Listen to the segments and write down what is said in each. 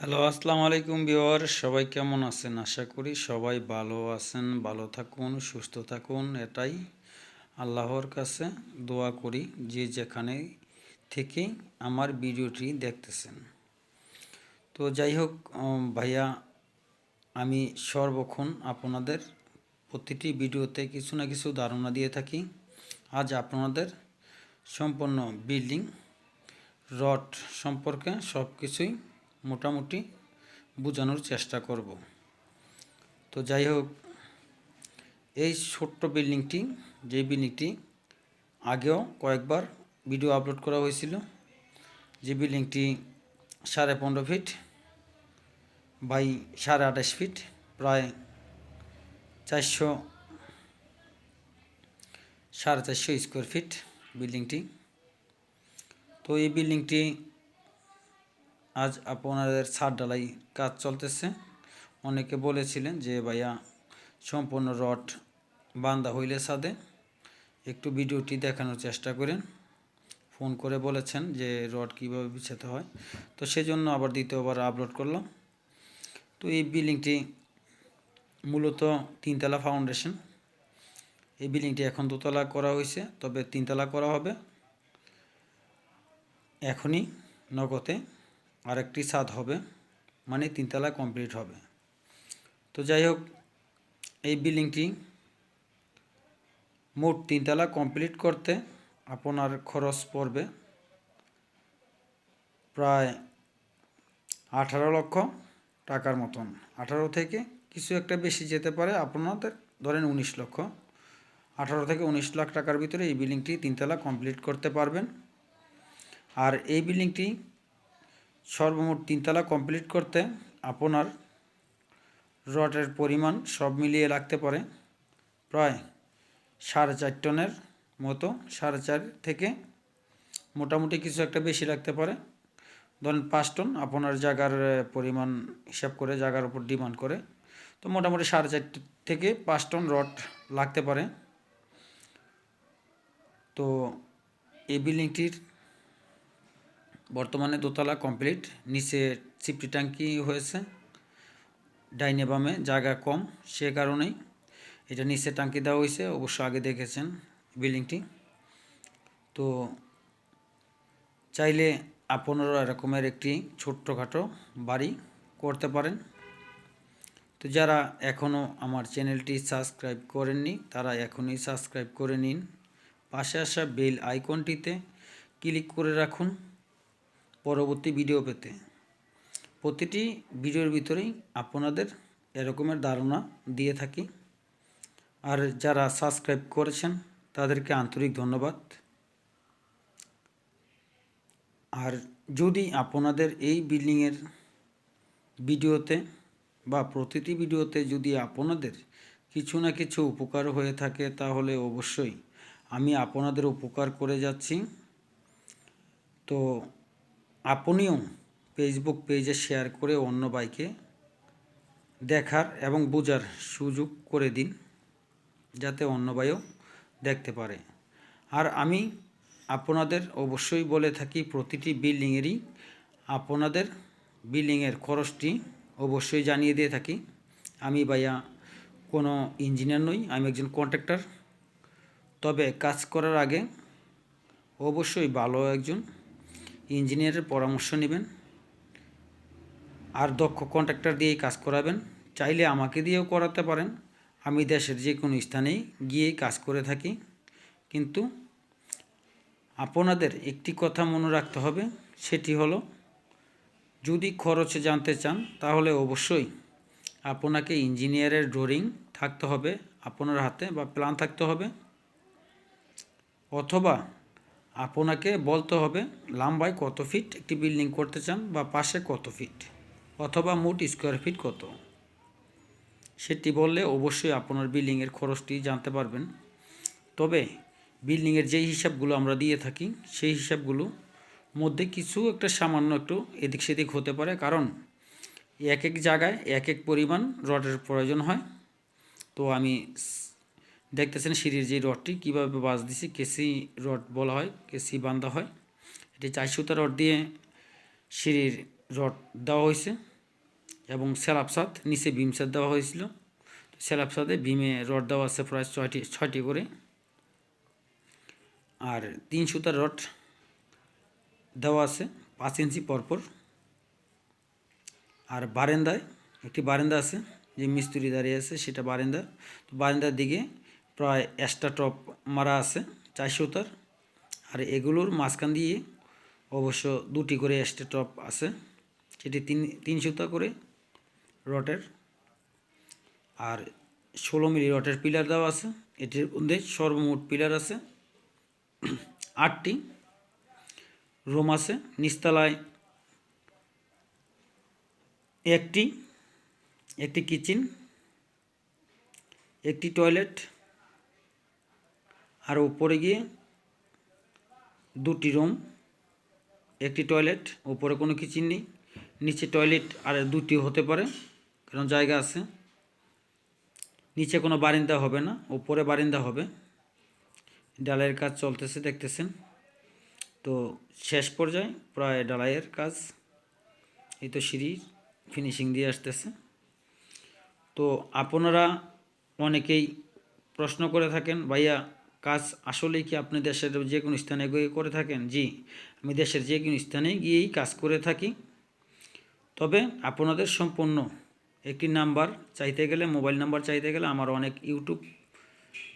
Hello, আসসালামু আলাইকুম beware সবাই কেমন আছেন? আশা করি সবাই ভালো আছেন, ভালো থাকুন, সুস্থ থাকুন। এটাই আল্লাহর কাছে দোয়া করি, যে যেখানে থেকে আমার ভিডিওটি দেখতেছেন। তো যাই হোক ভাইয়া, আমি সর্বক্ষণ আপনাদের প্রতিটি ভিডিওতে কিছু না কিছু ধারণা দিয়ে থাকি। আজ আপনাদের সম্পূর্ণ বিল্ডিং, রড সম্পর্কে সব কিছুই মোটামুটি বোঝানোর চেষ্টা করব। তো যাই হোক, এই ছোট্ট বিল্ডিংটি, যে বিল্ডিংটি আগেও কয়েকবার ভিডিও আপলোড করা হয়েছিল, যে বিল্ডিংটি সাড়ে পনেরো ফিট বাই সাড়ে আঠাশ ফিট, প্রায় চারশো, সাড়ে চারশো স্কোয়ার ফিট বিল্ডিংটি। তো এই বিল্ডিংটি আজ আপনাদের ছাদ ঢালাই কাজ চলতেছে। অনেকে বলেছিলেন যে, ভাইয়া, সম্পূর্ণ রড বান্দা হইলে ছাদে। একটু ভিডিওটি দেখানোর চেষ্টা করেন। ফোন করে বলেছেন যে, রড কীভাবে বিছাতে হয়। তো সেজন্য আবার দ্বিতীয়বার আপলোড করলাম। তো এই বিল্ডিংটি মূলত তিনতলা ফাউন্ডেশন। এই বিল্ডিংটি এখন দোতলা করা হয়েছে, তবে তিনতলা করা হবে। এখনই নগদে আরেকটি ছাদ হবে মানে তিনতলা কমপ্লিট হবে। তো যাই হোক, এই বিল্ডিংটি মোট তিনতলা কমপ্লিট করতে আপনার খরচ পড়বে প্রায় আঠারো লক্ষ টাকার মতন। আঠারো থেকে কিছু একটা বেশি যেতে পারে আপনাদের, ধরেন উনিশ লক্ষ। আঠারো থেকে উনিশ লাখ টাকার ভিতরে এই বিল্ডিংটি তিনতলা কমপ্লিট করতে পারবেন। আর এই বিল্ডিংটি সর্বমোট তিনতলা কমপ্লিট করতে আপনার রডের পরিমাণ সব মিলিয়ে লাগতে পারে প্রায় সাড়ে চার টনের মতো, সাড়ে চার থেকে মোটামুটি কিছু একটা বেশি লাগতে পারে। ধরেন পাঁচ টন আপনার জায়গার পরিমাণ হিসাব করে জায়গার উপর ডিমান্ড করে। তো মোটামুটি সাড়ে চার থেকে পাঁচ টন রড লাগতে পারে। তো এই বিল্ডিংটির বর্তমানে দোতলা কমপ্লিট। নিচে সিফটি ট্যাঙ্কি হয়েছে। ডাইনে বামে জায়গা কম, সে কারণেই এটা নিচে ট্যাঙ্কি দেওয়া হয়েছে। অবশ্য আগে দেখেছেন বিল্ডিংটি। তো চাইলে আপনারা এরকমের একটি ছোট্টখাটো বাড়ি করতে পারেন। তো যারা এখনও আমার চ্যানেলটি সাবস্ক্রাইব করেননি, তারা এখনই সাবস্ক্রাইব করে নিন। পাশে আসা বেল আইকনটিতে ক্লিক করে রাখুন। পরবর্তী ভিডিও পেতে। প্রতিটি ভিডিওর ভিতরেই আপনাদের এরকমের ধারণা দিয়ে থাকি। আর যারা সাবস্ক্রাইব করেছেন, তাদেরকে আন্তরিক ধন্যবাদ। আর যদি আপনাদের এই বিল্ডিংয়ের ভিডিওতে বা প্রতিটি ভিডিওতে যদি আপনাদের কিছু না কিছু উপকার হয়ে থাকে, তাহলে অবশ্যই আমি আপনাদের উপকার করে যাচ্ছি। তো আপনিও ফেসবুক পেজে শেয়ার করে অন্য বাইকে দেখার এবং বোঝার সুযোগ করে দিন, যাতে অন্য বাইও দেখতে পারে। আর আমি আপনাদের অবশ্যই বলে থাকি, প্রতিটি বিল্ডিংয়েরই আপনাদের বিল্ডিংয়ের খরচটি অবশ্যই জানিয়ে দিয়ে থাকি। আমি ভাইয়া কোনো ইঞ্জিনিয়ার নই, আমি একজন কন্ট্রাক্টর তবে কাজ করার আগে অবশ্যই ভালো একজন ইঞ্জিনিয়ারের পরামর্শ নেবেন আর দক্ষ কন্ট্রাক্টর দিয়েই কাজ করাবেন। চাইলে আমাকে দিয়েও করাতে পারেন। আমি দেশের যে কোনো স্থানেই গিয়েই কাজ করে থাকি। কিন্তু আপনাদের একটি কথা মনে রাখতে হবে, সেটি হলো, যদি খরচ জানতে চান, তাহলে অবশ্যই আপনাকে ইঞ্জিনিয়ারের ড্রয়িং থাকতে হবে, আপনার হাতে বা প্ল্যান থাকতে হবে। অথবা আপনাকে বলতে হবে, লাম্বায় কত ফিট একটি বিল্ডিং করতে চান বা পাশে কত ফিট অথবা মোট স্কোয়ার ফিট কত? সেটি বললে অবশ্যই আপনার বিল্ডিংয়ের খরচটি জানতে পারবেন। তবে বিল্ডিংয়ের যেই হিসাবগুলো আমরা দিয়ে থাকি, সেই হিসাবগুলো মধ্যে কিছু একটা সামান্য একটু এদিক সেদিক হতে পারে। কারণ এক এক জায়গায় এক এক পরিমাণ রডের প্রয়োজন হয়। তো আমি দেখতেছেন সিঁড়ির যে রডটি, কীভাবে বাজ দিছি, কেসি রড বলা হয়, কেসি বান্ধা হয়। এটি চার সুতা রড দিয়ে সিঁড়ির রড দেওয়া হয়েছে এবং স্যালাপসাদ নিচে বিম সেট দেওয়া হয়েছিল। স্যালাপসাদে বিমে রড দেওয়া আছে প্রায় ছয়টি ছয়টি করে। আর তিন সুতার রড দেওয়া আছে, পাঁচ ইঞ্চি পরপর। আর বারেন্দায়, একটি বারেন্দা আছে, যে মিস্ত্রি দাঁড়িয়ে আছে, সেটা বারেন্দা। তো বারেন্দার দিকে প্রায় এক্সট্রা টপ মারা আছে চার সুতার আর এগুলোর মাঝখান দিয়ে অবশ্য দুটি করে এক্সট্রা টপ আছে। সেটি তিন তিন সুতা করে রটের আর ষোলো মিলি রটের পিলার দেওয়া আছে। এটির মধ্যে সর্বমোট পিলার আছে আটটি। রুম আছে, নিচতলায় একটি একটি কিচেন, একটি টয়লেট আর উপরে গিয়ে দুটি রুম, একটি টয়লেট, উপরে কোনো কিচেন নেই নিচে টয়লেট আর দুটি হতে পারে, কারণ জায়গা আছে। নিচে কোনো বারিন্দা হবে না, উপরে বারিন্দা হবে। ডালাইয়ের কাজ চলতেছে, দেখতেছেন। তো শেষ পর্যায়ে প্রায় ডালাইয়ের কাজ, এই তো সিঁড়ি ফিনিশিং দিয়ে আসতেছে। তো আপনারা অনেকেই প্রশ্ন করে থাকেন, ভাইয়া কাজ আসলেই কি আপনি দেশের যে কোনো স্থানে গিয়ে করে থাকেন? জি, আমি দেশের যে কোনো স্থানে গিয়েই কাজ করে থাকি। তবে আপনাদের সম্পূর্ণ একটি নাম্বার চাইতে গেলে, মোবাইল নাম্বার চাইতে গেলে আমার অনেক ইউটিউব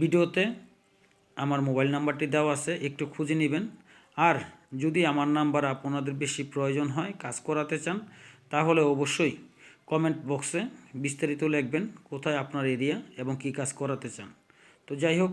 ভিডিওতে আমার মোবাইল নাম্বারটি দেওয়া আছে, একটু খুঁজে নেবেন। আর যদি আমার নাম্বার আপনাদের বেশি প্রয়োজন হয় কাজ করাতে চান, তাহলে অবশ্যই কমেন্ট বক্সে বিস্তারিত লিখবেন, কোথায় আপনার এরিয়া এবং কী কাজ করাতে চান। তো যাই হোক